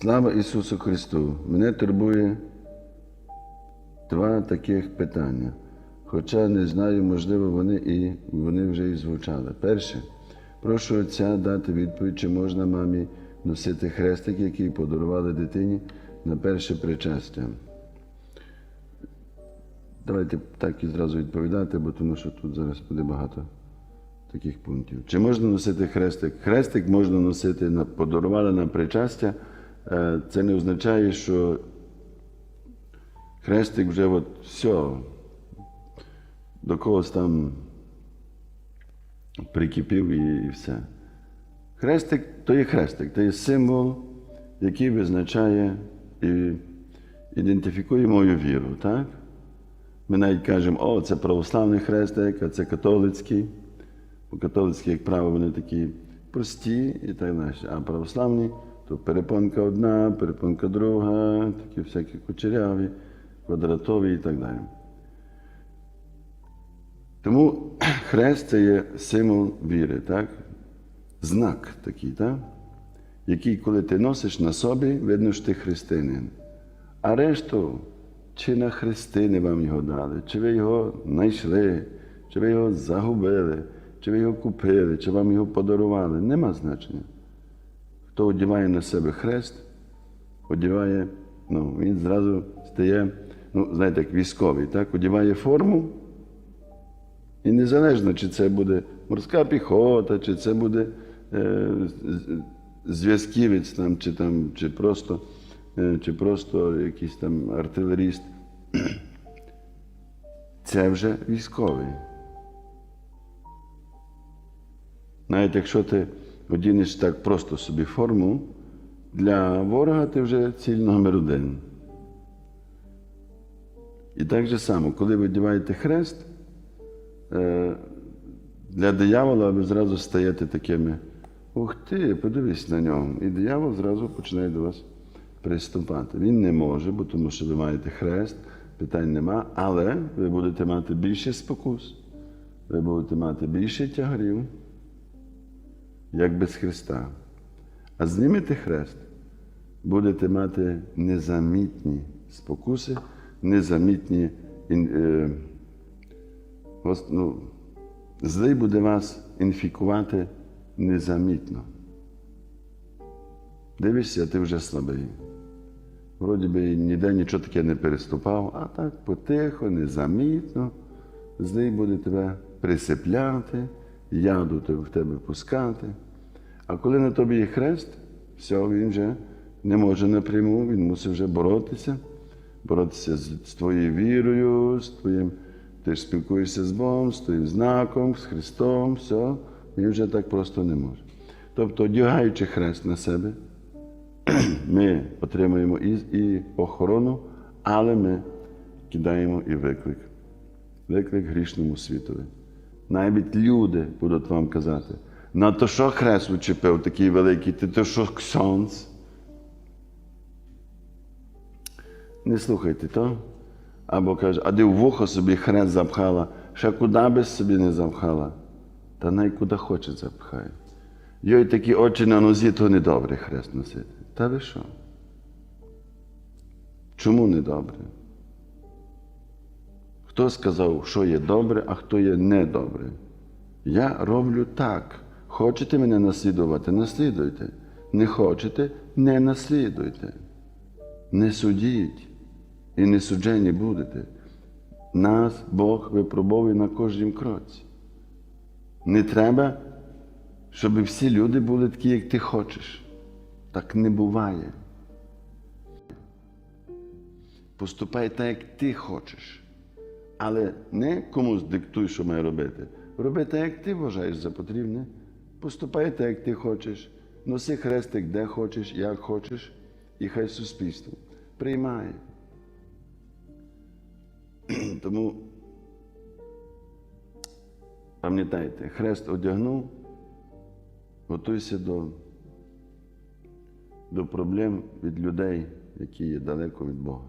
Слава Ісусу Христу! Мене турбує два таких питання. Хоча не знаю, можливо, вони і вони вже і звучали. Перше, прошу отця дати відповідь, чи можна мамі носити хрестик, який подарували дитині на перше причастя. Давайте так і зразу відповідати, бо тому що тут зараз буде багато таких пунктів. Чи можна носити хрестик? Хрестик можна носити на подарували на причастя. Е, Це не означає, що хрестик вже от все, до когось там прикипів і, і все. Хрестик то є хрестик, то є символ, який визначає і ідентифікує мою віру. так? Ми навіть кажемо, о, це православний хрестик, а це католицький. Бо католицькі, як правило, вони такі прості і так далі. А православні то перепонка одна, перепонка друга, такі всякі кучеряві, квадратові і так далі. Тому хрест це є символ віри, так? знак такий, так? який, коли ти носиш на собі, видно, що ти християнин. А решту, чи на хрестини вам його дали, чи ви його знайшли, чи ви його загубили, чи ви його купили, чи вам його подарували, нема значення. Хто одягає на себе хрест, одягає, ну, він зразу стає, ну, знаєте, як військовий, так, одягає форму. І незалежно, чи це буде морська піхота, чи це буде е, зв'язківець, там, чи, там, чи, просто, е, чи просто якийсь там артилеріст. Це вже військовий. Навіть якщо ти одінеш так просто собі форму, для ворога ти вже ціль номер один. І так же само, коли ви одягаєте хрест, е, для диявола ви зразу стаєте такими. Ух ти, подивись на нього. І диявол зразу починає до вас приступати. Він не може, бо тому що ви маєте хрест, питань нема, але ви будете мати більше спокус, ви будете мати більше тягарів, як без Христа. А знімете хрест, будете мати незамітні спокуси, незамітні. е, ну, злий буде вас інфікувати незамітно. Дивишся, ти вже слабий. Вроді би ніде нічого таке не переступав, а так потихо, незамітно. Злий буде тебе присипляти, яду в тебе пускати. А коли на тобі є хрест, все, він вже не може напряму, він мусить вже боротися, боротися з, з твоєю вірою, з твоїм, ти ж спілкуєшся з Богом, з твоїм знаком, з Христом, все, він вже так просто не може. Тобто, одягаючи хрест на себе, ми отримуємо і, і охорону, але ми кидаємо і виклик. Виклик грішному світові. Навіть люди будуть вам казати, на то що хрест учепив такий великий, ти то що ксьонц? Не слухайте то. Або каже, а де в вухо собі хрест запхала, ще куди би собі не запхала, та най куди хоче запхає. Йой такі очі на нозі, то недобре хрест носити. Та ви що? Чому недобре? Хто сказав, що є добре, а хто є недобре? Я роблю так. Хочете мене наслідувати, наслідуйте. Не хочете, не наслідуйте. Не судіть і не суджені будете. Нас Бог випробовує на кожнім кроці. Не треба, щоб всі люди були такі, як ти хочеш. Так не буває. Поступай так, як ти хочеш. Але не комусь диктуй, що має робити. Роби так, як ти вважаєш за потрібне. Поступай так, як ти хочеш. Носи хрестик, де хочеш, як хочеш, і хай суспільство приймає. Тому пам'ятайте, хрест одягнув, готуйся до, до проблем від людей, які є далеко від Бога.